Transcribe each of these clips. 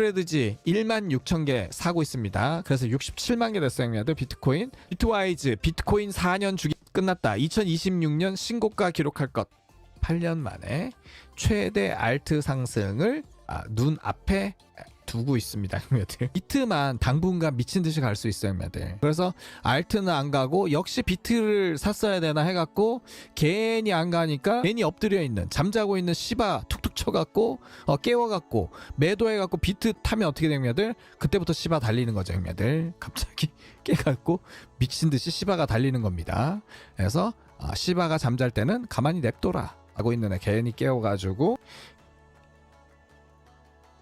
스프레드지 1만 6천 개 사고 있습니다. 그래서 67만 개 됐어요, 형님들 비트코인. 비트와이즈 비트코인 4년 주기 끝났다. 2026년 신고가 기록할 것. 8년 만에 최대 알트 상승을 아, 눈 앞에 두고 있습니다, 형님들. 비트만 당분간 미친 듯이 갈 수 있어요, 형님들. 그래서 알트는 안 가고 역시 비트를 샀어야 되나 해갖고 괜히 안 가니까 괜히 엎드려 있는 잠자고 있는 시바 쳐갖고 어, 깨워갖고 매도해갖고 비트 타면 어떻게 됩니다들? 그때부터 시바 달리는 거죠, 형님들. 갑자기 깨갖고 미친 듯이 시바가 달리는 겁니다. 그래서 아, 시바가 잠잘 때는 가만히 냅둬라. 하고 있는 애 괜히 깨워가지고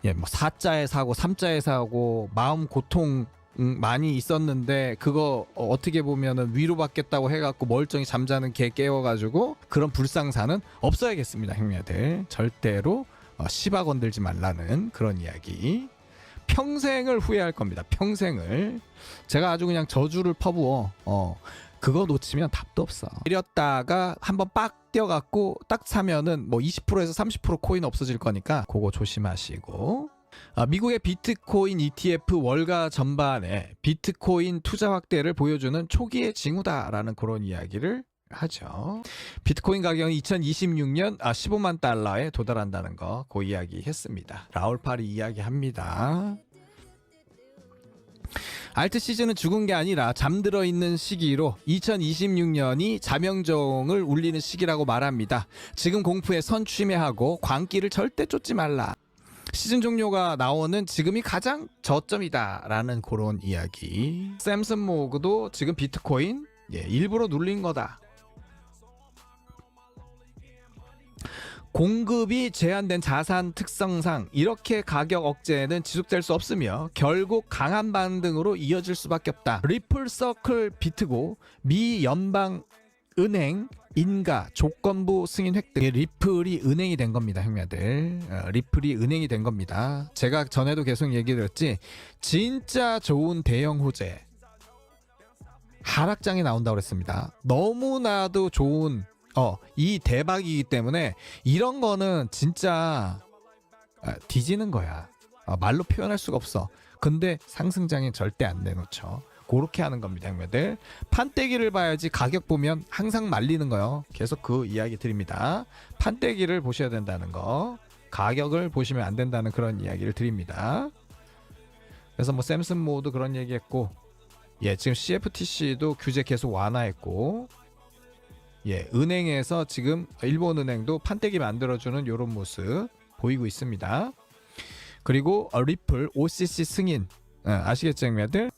예, 뭐 사자에 사고 삼자에 사고 마음 고통 음, 많이 있었는데 그거 어, 어떻게 보면은 위로받겠다고 해갖고 멀쩡히 잠자는 개 깨워가지고 그런 불상사는 없어야겠습니다, 형님들. 절대로 어, 시바 건들지 말라는 그런 이야기. 평생을 후회할 겁니다. 평생을. 제가 아주 그냥 저주를 퍼부어. 어. 그거 놓치면 답도 없어. 때렸다가 한번 빡 뛰어갖고 딱 사면은 뭐 20%에서 30% 코인 없어질 거니까 그거 조심하시고. 아, 미국의 비트코인 ETF 월가 전반에 비트코인 투자 확대를 보여주는 초기의 징후다라는 그런 이야기를 하죠. 비트코인 가격은 2026년 아 15만 달러에 도달한다는 거 그 이야기 했습니다. 라울팔이 이야기합니다. 알트 시즌은 죽은 게 아니라 잠들어 있는 시기로 2026년이 자명종을 울리는 시기라고 말합니다. 지금 공포에 선취매하고 광기를 절대 쫓지 말라. 시즌 종료가 나오는 지금이 가장 저점이다라는 그런 이야기. 샘슨 모그도 지금 비트코인 예, 일부러 눌린 거다. 공급이 제한된 자산 특성상 이렇게 가격 억제는 지속될 수 없으며 결국 강한 반등으로 이어질 수밖에 없다. 리플 서클 비트고 미 연방 은행 인가 조건부 승인 획득 리플이 은행이 된 겁니다 형님들 어, 리플이 은행이 된 겁니다 제가 전에도 계속 얘기 드렸지 진짜 좋은 대형 호재 하락장에 나온다고 그랬습니다 너무나도 좋은 어, 이 대박이기 때문에 이런 거는 진짜 아, 뒤지는 거야. 아, 말로 표현할 수가 없어. 근데 상승장에 절대 안 내놓죠. 그렇게 하는 겁니다, 형님들. 판때기를 봐야지 가격 보면 항상 말리는 거요. 계속 그 이야기 드립니다. 판때기를 보셔야 된다는 거. 가격을 보시면 안 된다는 그런 이야기를 드립니다. 그래서 뭐 샘슨 모도 그런 얘기 했고, 예, 지금 CFTC도 규제 계속 완화했고, 예, 은행에서 지금 일본 은행도 판때기 만들어주는 이런 모습 보이고 있습니다. 그리고 어, 리플 OCC 승인 어, 아시겠죠, 형님들?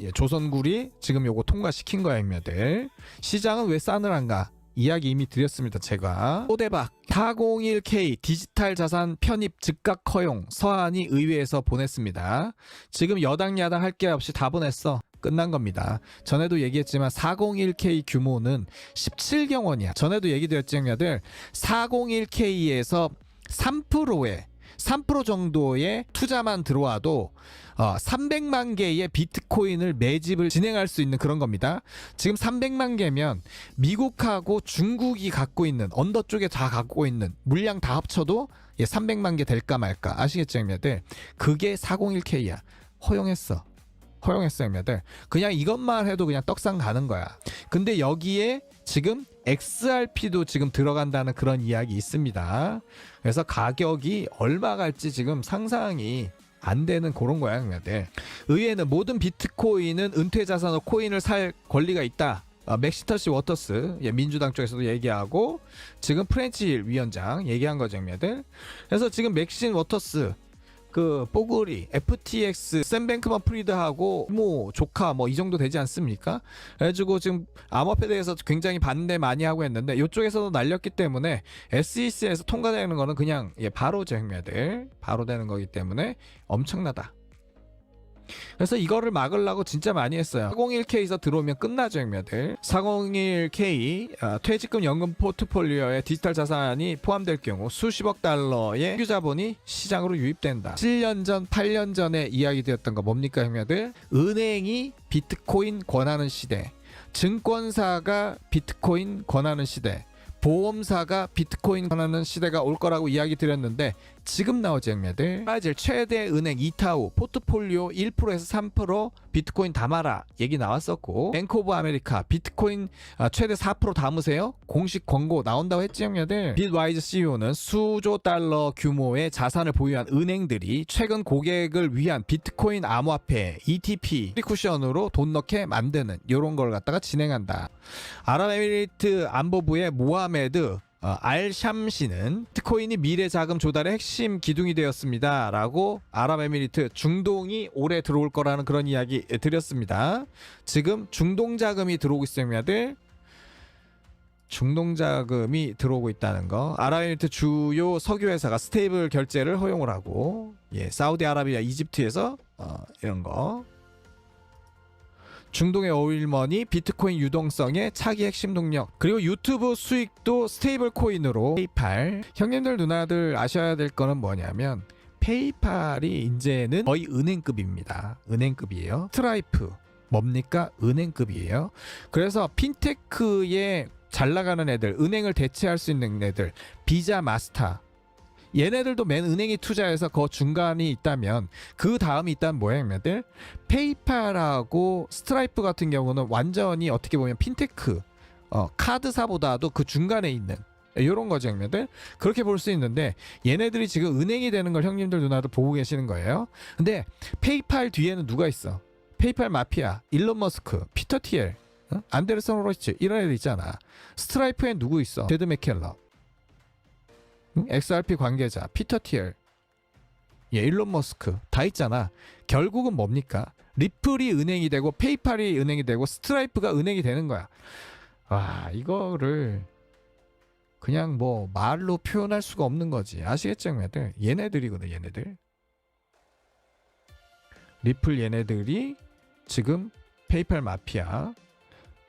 예, 조선굴이 지금 요거 통과시킨 거야, 형님들. 시장은 왜 싸늘한가? 이야기 이미 드렸습니다, 제가. 또 대박 401k 디지털 자산 편입 즉각 허용 서한이 의회에서 보냈습니다. 지금 여당 야당 할 게 없이 다 보냈어. 끝난 겁니다. 전에도 얘기했지만 401k 규모는 17경 원이야. 전에도 얘기 드렸지, 형님들. 401k에서 3%의 3% 정도의 투자만 들어와도 어, 300만 개의 비트코인을 매집을 진행할 수 있는 그런 겁니다. 지금 300만 개면 미국하고 중국이 갖고 있는 언더 쪽에 다 갖고 있는 물량 다 합쳐도 예, 300만 개 될까 말까 아시겠죠, 형님들? 그게 401k야. 허용했어. 허용했어, 형님들. 그냥 이것만 해도 그냥 떡상 가는 거야. 근데 여기에 지금 XRP도 지금 들어간다는 그런 이야기 있습니다. 그래서 가격이 얼마 갈지 지금 상상이 안 되는 그런 거야, 형님들. 의회는 모든 비트코인은 은퇴 자산으로 코인을 살 권리가 있다. 어, 맥시터시 워터스 예, 민주당 쪽에서도 얘기하고 지금 프렌치 위원장 얘기한 거죠. 그래서 지금 맥신 워터스 그 뽀글이 FTX 샘뱅크만 프리드하고 뭐 조카 뭐 이 정도 되지 않습니까? 그래가지고 지금 암호화폐에 대해서 굉장히 반대 많이 하고 했는데 이쪽에서도 날렸기 때문에 SEC에서 통과되는 거는 그냥 예 바로죠 형님들 바로 되는 거기 때문에 엄청나다. 그래서 이거를 막으려고 진짜 많이 했어요. 401k에서 들어오면 끝나죠, 형님들. 401k 아, 퇴직금 연금 포트폴리오에 디지털 자산이 포함될 경우 수십억 달러의 휴자본이 시장으로 유입된다. 7년 전, 8년 전에 이야기 되었던 거 뭡니까, 형님들? 은행이 비트코인 권하는 시대. 증권사가 비트코인 권하는 시대. 보험사가 비트코인 권하는 시대가 올 거라고 이야기 드렸는데 지금 나오지 형님들? 브라질 최대 은행 이타우 포트폴리오 1%에서 3% 비트코인 담아라 얘기 나왔었고 뱅크 오브 아메리카 비트코인 아, 최대 4% 담으세요? 공식 광고 나온다고 했지 형님들? 빗와이즈 CEO는 수조 달러 규모의 자산을 보유한 은행들이 최근 고객을 위한 비트코인 암호화폐 ETP 쿠션으로 돈 넣게 만드는 이런 걸 갖다가 진행한다. 아랍에미리트 안보부의 모하메드 어, 알샴시는 비트코인이 미래 자금 조달의 핵심 기둥이 되었습니다. 라고 아랍에미리트 중동이 올해 들어올 거라는 그런 이야기 드렸습니다. 지금 중동 자금이 들어오고 있습니다. 중동 자금이 들어오고 있다는 거. 아랍에미리트 주요 석유 회사가 스테이블 결제를 허용을 하고 예, 사우디아라비아, 이집트에서 어, 이런 거 중동의 오일머니, 비트코인 유동성의 차기 핵심 동력, 그리고 유튜브 수익도 스테이블 코인으로 페이팔. 형님들 누나들 아셔야 될 거는 뭐냐면 페이팔이 이제는 거의 은행급입니다. 은행급이에요. 스트라이프 뭡니까? 은행급이에요. 그래서 핀테크에 잘 나가는 애들, 은행을 대체할 수 있는 애들, 비자 마스터 얘네들도 맨 은행이 투자해서 그 중간이 있다면 그 다음이 있다는 모양이들. 페이팔하고 스트라이프 같은 경우는 완전히 어떻게 보면 핀테크 어, 카드사보다도 그 중간에 있는 이런 거죠 형님들. 그렇게 볼 수 있는데 얘네들이 지금 은행이 되는 걸 형님들 누나들 보고 계시는 거예요. 근데 페이팔 뒤에는 누가 있어? 페이팔 마피아 일론 머스크 피터 티엘 어? 안데르슨 호로이츠 이런 애들 있잖아. 스트라이프엔 누구 있어? 데드 맥켈러. 응? XRP 관계자 피터 티엘 예, 일론 머스크 다 있잖아. 결국은 뭡니까? 리플이 은행이 되고 페이팔이 은행이 되고 스트라이프가 은행이 되는 거야. 와, 이거를 그냥 뭐 말로 표현할 수가 없는 거지. 아시겠죠, 얘네들? 얘네들이거든, 얘네들. 리플 얘네들이 지금 페이팔 마피아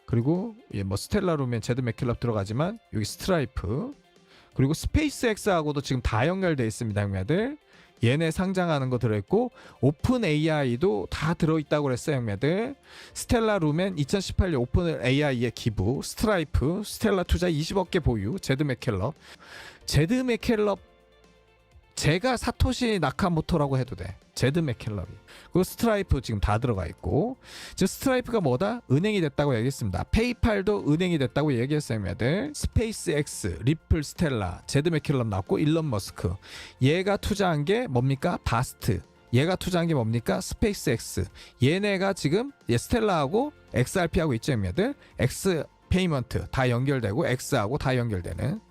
그리고 예, 뭐 스텔라루면 제드 맥킬럽 들어가지만 여기 스트라이프 그리고 스페이스X하고도 지금 다 연결돼 있습니다, 형님들. 얘네 상장하는 거 들어있고 오픈 AI도 다 들어있다고 그랬어요, 형님들. 스텔라 루멘 2018년 오픈 AI의 기부, 스트라이프, 스텔라 투자 20억 개 보유, 제드 맥켈럽. 제드 맥켈럽 제가 사토시 나카모토라고 해도 돼. 제드 맥켈럽이. 그리고 스트라이프 지금 다 들어가 있고. 즉 스트라이프가 뭐다? 은행이 됐다고 얘기했습니다. 페이팔도 은행이 됐다고 얘기했어요, 얘들. 스페이스X, 리플, 스텔라, 제드 맥켈럽 나왔고 일론 머스크. 얘가 투자한 게 뭡니까? 바스트. 얘가 투자한 게 뭡니까? 스페이스X. 얘네가 지금 얘 스텔라하고 XRP하고 있죠, 얘들. X 페이먼트 다 연결되고 X하고 다 연결되는.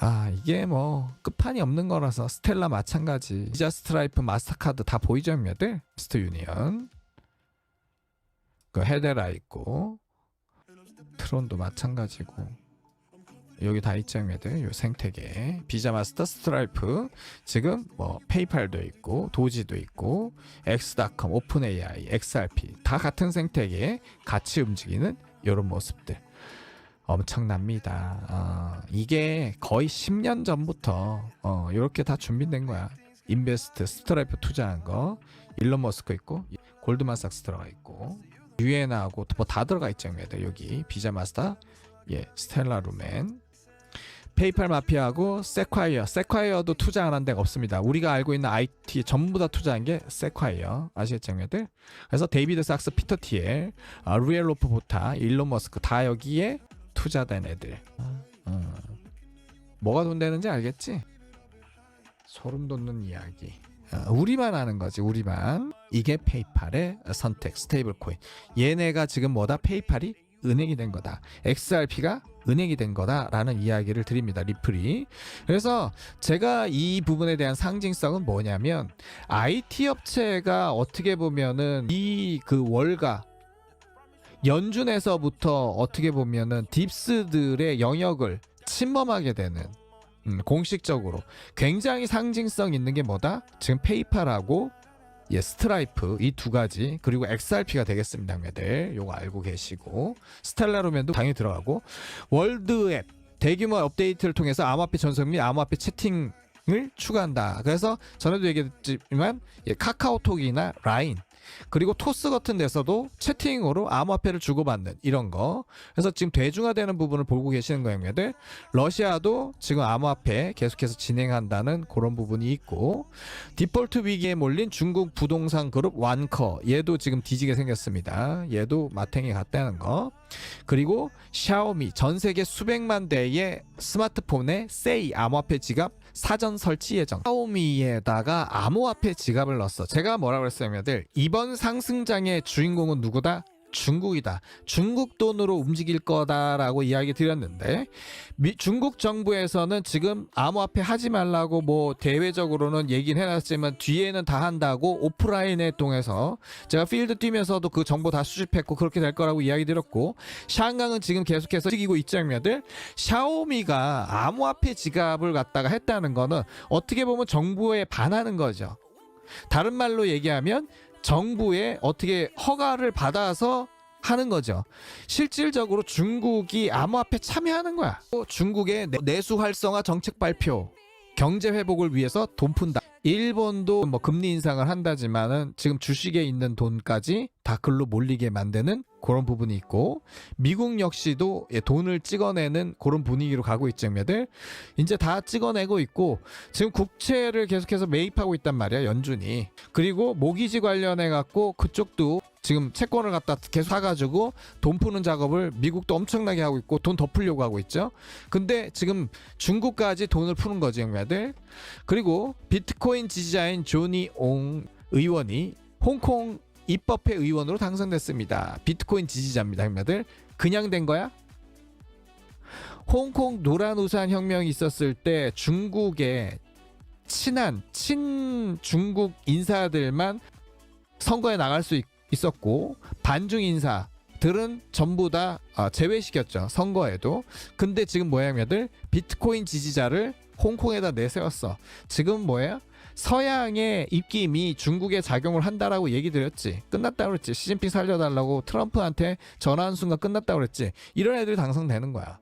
아 이게 뭐 끝판이 없는 거라서 스텔라 마찬가지. 비자 스트라이프 마스터카드 다 보이죠 형님들 스트 유니언 그 헤데라 있고 트론도 마찬가지고 여기 다 있죠 형님들 요 생태계. 비자 마스터 스트라이프 지금 뭐 페이팔도 있고 도지도 있고 엑스닷컴 오픈 AI XRP 다 같은 생태계에 같이 움직이는 이런 모습들 엄청납니다. 어, 이게 거의 10년 전부터 어, 이렇게 다 준비된 거야. 인베스트, 스트라이프 투자한 거, 일론 머스크 있고, 골드만삭스 들어가 있고, 유엔하고 뭐 다 들어가 있죠, 여기 비자 마스터, 예, 스텔라 루멘, 페이팔 마피아하고 세콰이어, 세콰이어도 투자 안 한 데가 없습니다. 우리가 알고 있는 IT 전부 다 투자한 게 세콰이어, 아시겠죠, 형들? 그래서 데이비드 sak스, 피터 티엘, 아, 루엘 로프 보타, 일론 머스크 다 여기에 투자된 애들. 어. 뭐가 돈 되는지 알겠지? 소름 돋는 이야기. 어, 우리만 아는 거지, 우리만. 이게 페이팔의 선택, 스테이블 코인. 얘네가 지금 뭐다? 페이팔이 은행이 된 거다. XRP가 은행이 된 거다라는 이야기를 드립니다. 리플이. 그래서 제가 이 부분에 대한 상징성은 뭐냐면 IT 업체가 어떻게 보면은 이 그 월가 연준에서부터 어떻게 보면은 딥스들의 영역을 침범하게 되는 음, 공식적으로 굉장히 상징성 있는 게 뭐다? 지금 페이팔하고 예, 스트라이프 이 두 가지 그리고 XRP가 되겠습니다, 형님들. 요거 알고 계시고 스텔라루멘도 당연히 들어가고 월드앱 대규모 업데이트를 통해서 암호화폐 전송 및 암호화폐 채팅을 추가한다. 그래서 전에도 얘기했지만 예, 카카오톡이나 라인 그리고 토스 같은 데서도 채팅으로 암호화폐를 주고받는 이런 거. 그래서 지금 대중화되는 부분을 보고 계시는 거예요, 형님들. 러시아도 지금 암호화폐 계속해서 진행한다는 그런 부분이 있고 디폴트 위기에 몰린 중국 부동산 그룹 완커 얘도 지금 뒤지게 생겼습니다. 얘도 마탱이 갔다는 거. 그리고 샤오미 전 세계 수백만 대의 스마트폰에 세이 암호화폐 지갑 사전 설치 예정. 샤오미에다가 암호화폐 지갑을 넣었어. 제가 뭐라 그랬어요, 형들 이번 상승장의 주인공은 누구다? 중국이다. 중국 돈으로 움직일 거다라고 이야기 드렸는데 미, 중국 정부에서는 지금 암호화폐 하지 말라고 뭐 대외적으로는 얘기는 해놨지만 뒤에는 다 한다고 오프라인에 통해서 제가 필드 뛰면서도 그 정보 다 수집했고 그렇게 될 거라고 이야기 드렸고 샹강은 지금 계속해서 있죠 형님들 샤오미가 암호화폐 지갑을 갖다가 했다는 거는 어떻게 보면 정부에 반하는 거죠 다른 말로 얘기하면 정부에 어떻게 허가를 받아서 하는 거죠. 실질적으로 중국이 암호화폐 참여하는 거야. 또 중국의 내- 내수 활성화 정책 발표, 경제 회복을 위해서 돈 푼다. 일본도 뭐 금리 인상을 한다지만은 지금 주식에 있는 돈까지 다 글로 몰리게 만드는 그런 부분이 있고 미국 역시도 예, 돈을 찍어내는 그런 분위기로 가고 있죠, 들 이제 다 찍어내고 있고 지금 국채를 계속해서 매입하고 있단 말이야, 연준이. 그리고 모기지 관련해 갖고 그쪽도 지금 채권을 갖다 계속 사가지고 돈 푸는 작업을 미국도 엄청나게 하고 있고 돈 더 풀려고 하고 있죠. 근데 지금 중국까지 돈을 푸는 거지, 형님들. 그리고 비트코인 지지자인 조니 옹 의원이 홍콩 입법회 의원으로 당선됐습니다. 비트코인 지지자입니다, 형님들. 그냥 된 거야? 홍콩 노란 우산 혁명이 있었을 때 중국의 친한 친 중국 인사들만 선거에 나갈 수 있, 었고 반중 인사들은 전부 다 아, 제외시켰죠 선거에도. 근데 지금 뭐야냐들? 비트코인 지지자를 홍콩에다 내세웠어. 지금 뭐야 서양의 입김이 중국에 작용을 한다라고 얘기 드렸지. 끝났다고 그랬지. 시진핑 살려달라고 트럼프한테 전화한 순간 끝났다고 그랬지. 이런 애들이 당선되는 거야.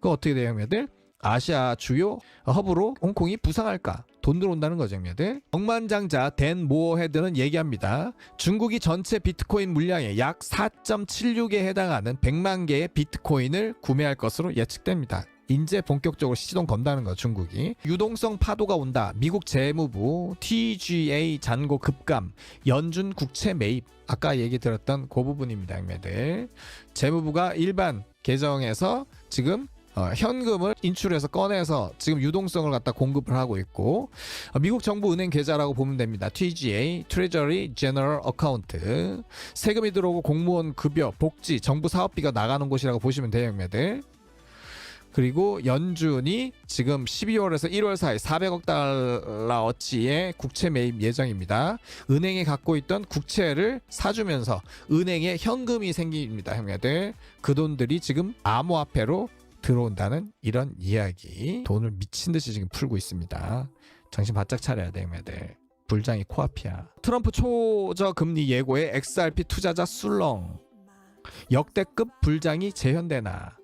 그 어떻게 돼요 형님들? 아시아 주요 허브로 홍콩이 부상할까 돈 들어온다는 거죠 형님들? 억만장자 댄 모어 헤드는 얘기합니다. 중국이 전체 비트코인 물량의 약 4.76에 해당하는 100만 개의 비트코인을 구매할 것으로 예측됩니다. 이제 본격적으로 시동 건다는 거 중국이. 유동성 파도가 온다. 미국 재무부 TGA 잔고 급감 연준 국채 매입. 아까 얘기 들었던 그 부분입니다 형님들. 재무부가 일반 계정에서 지금 어, 현금을 인출해서 꺼내서 지금 유동성을 갖다 공급을 하고 있고 어, 미국 정부 은행 계좌라고 보면 됩니다. TGA (Treasury General Account) 세금이 들어오고 공무원 급여, 복지, 정부 사업비가 나가는 곳이라고 보시면 돼요, 형님들. 그리고 연준이 지금 12월에서 1월 사이 400억 달러어치의 국채 매입 예정입니다. 은행에 갖고 있던 국채를 사주면서 은행에 현금이 생깁니다, 형님들. 그 돈들이 지금 암호화폐로 들어온다는 이런 이야기. 돈을 미친 듯이 지금 풀고 있습니다. 정신 바짝 차려야 돼, 형님들. 불장이 코앞이야. 트럼프 초저 금리 예고에 XRP 투자자 술렁. 역대급 불장이 재현되나.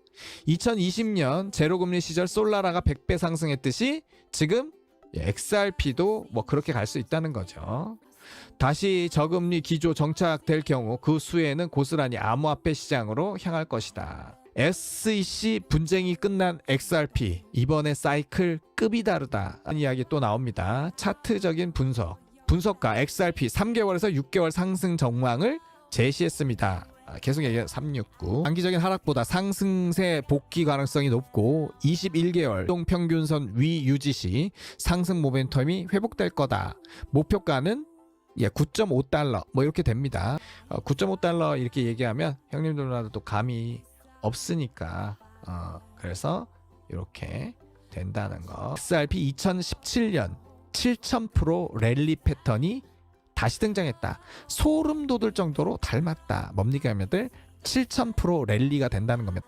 2020년 제로금리 시절 솔라라가 100배 상승했듯이 지금 XRP도 뭐 그렇게 갈 수 있다는 거죠. 다시 저금리 기조 정착될 경우 그 수혜는 고스란히 암호화폐 시장으로 향할 것이다. SEC 분쟁이 끝난 XRP 이번에 사이클 급이 다르다 하는 이야기 또 나옵니다. 차트적인 분석 분석가 XRP 3개월에서 6개월 상승 전망을 제시했습니다. 아, 계속 얘기해 369 단기적인 하락보다 상승세 복귀 가능성이 높고 21개월 동 평균선 위 유지 시 상승 모멘텀이 회복될 거다. 목표가는 예, 9.5달러 뭐 이렇게 됩니다. 어, 9.5달러 이렇게 얘기하면 형님들도 또 감이 없으니까 어, 그래서 이렇게 된다는 거. XRP 2017년 7000% 랠리 패턴이 다시 등장했다. 소름 돋을 정도로 닮았다. 뭡니까 하면들 7000% 랠리가 된다는 겁니다.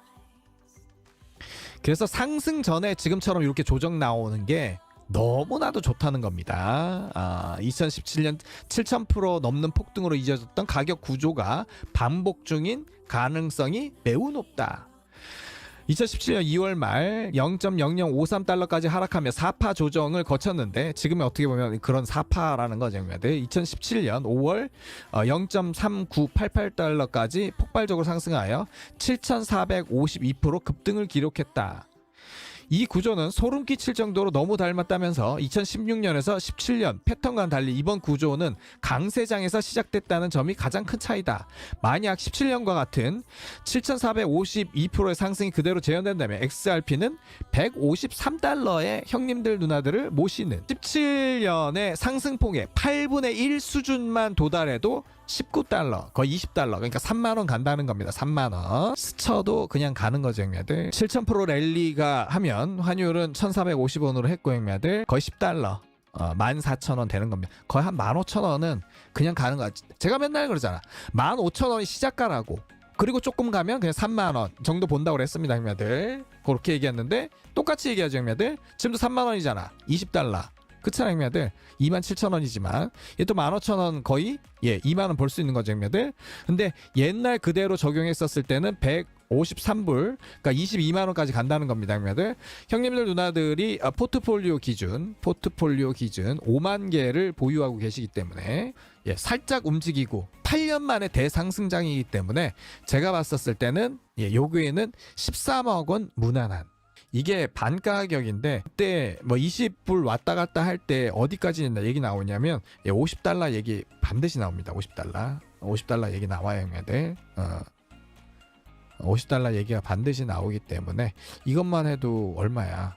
그래서 상승 전에 지금처럼 이렇게 조정 나오는 게 너무나도 좋다는 겁니다. 아, 2017년 7,000% 넘는 폭등으로 이어졌던 가격 구조가 반복 중인 가능성이 매우 높다. 2017년 2월 말 0.0053달러까지 하락하며 4파 조정을 거쳤는데 지금은 어떻게 보면 그런 4파라는 거죠. 형님들. 2017년 5월 어, 0.3988달러까지 폭발적으로 상승하여 7,452% 급등을 기록했다. 이 구조는 소름 끼칠 정도로 너무 닮았다면서 2016년에서 17년 패턴과는 달리 이번 구조는 강세장에서 시작됐다는 점이 가장 큰 차이다. 만약 17년과 같은 7,452%의 상승이 그대로 재현된다면 XRP는 153달러의 형님들 누나들을 모시는 17년의 상승폭의 8분의 1 수준만 도달해도 19달러, 거의 20달러. 그러니까 3만 원 간다는 겁니다. 3만 원. 스쳐도 그냥 가는 거죠, 형님들. 7,000% 랠리가 하면 환율은 1,450원으로 했고, 형님들. 거의 10달러. 어, 14,000원 되는 겁니다. 거의 한 15,000원은 그냥 가는 거야. 제가 맨날 그러잖아. 15,000원이 시작가라고. 그리고 조금 가면 그냥 3만 원 정도 본다고 그랬습니다, 형님들. 그렇게 얘기했는데 똑같이 얘기하죠, 형님들. 지금도 3만 원이잖아. 20달러. 그렇잖아, 형님들. 2만 7천 원이지만 얘 또 15,000원 거의 예, 2만 원 벌 수 있는 거죠, 형님들. 근데 옛날 그대로 적용했었을 때는 153불, 그러니까 22만 원까지 간다는 겁니다, 형님들. 형님들 누나들이 아, 포트폴리오 기준, 포트폴리오 기준 5만 개를 보유하고 계시기 때문에 예, 살짝 움직이고 8년 만에 대상승장이기 때문에 제가 봤었을 때는 예, 요거에는 13억 원 무난한 이게 반가 가격인데 그때 뭐 20불 왔다 갔다 할 때 어디까지 얘기 나오냐면 예, 50달러 얘기 반드시 나옵니다. 50달러. 50달러 얘기 나와요, 형님들. 어. 50달러 얘기가 반드시 나오기 때문에 이것만 해도 얼마야?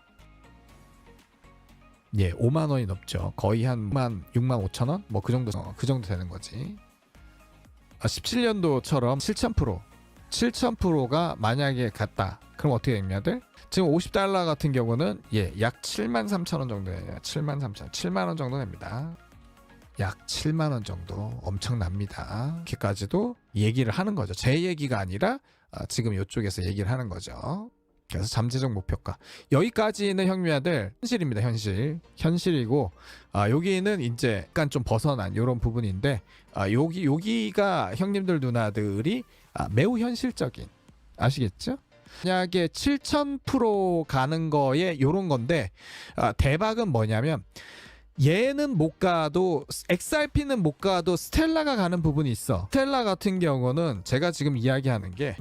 예, 5만 원이 넘죠. 거의 한 6만 6만 5천 원? 뭐 그 정도 어, 그 정도 되는 거지. 아, 17년도처럼 7,000% 7,000%가 만약에 갔다. 그럼 어떻게 됩니까? 지금 50달러 같은 경우는 예, 약 7만 3천 원 정도 예요 7만 3천, 7만 원 정도 됩니다. 약 7만 원 정도 엄청납니다. 이렇게까지도 얘기를 하는 거죠. 제 얘기가 아니라 아, 지금 이쪽에서 얘기를 하는 거죠. 그래서 잠재적 목표가 여기까지는 형님들 현실입니다. 현실 현실이고 아, 여기는 이제 약간 좀 벗어난 이런 부분인데 아, 여기 여기가 형님들 누나들이 아, 매우 현실적인 아시겠죠? 만약에 7,000% 가는 거에 요런 건데 아, 대박은 뭐냐면 얘는 못 가도 XRP는 못 가도 스텔라가 가는 부분이 있어. 스텔라 같은 경우는 제가 지금 이야기하는 게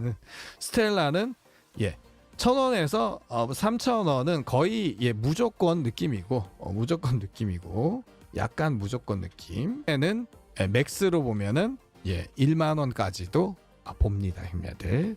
스텔라는 예. 천 원에서 어, 3천 원은 거의 예, 무조건 느낌이고 어, 무조건 느낌이고 약간 무조건 느낌.에는 예, 맥스로 보면은 예 1만 원까지도 아, 봅니다 형님들.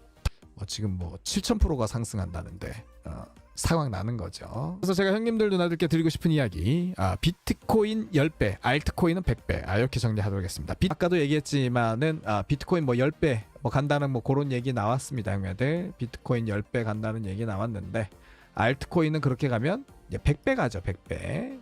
뭐 지금 뭐 7,000%가 상승한다는데 어, 상황 나는 거죠. 그래서 제가 형님들 누나들께 드리고 싶은 이야기 아, 비트코인 10배, 알트코인은 100배 아, 이렇게 정리하도록 하겠습니다. 비, 아까도 얘기했지만은 아, 비트코인 뭐 10배 뭐 간다는 뭐 그런 얘기 나왔습니다. 형님들 비트코인 10배 간다는 얘기 나왔는데 알트코인은 그렇게 가면 이제 100배 가죠. 100배.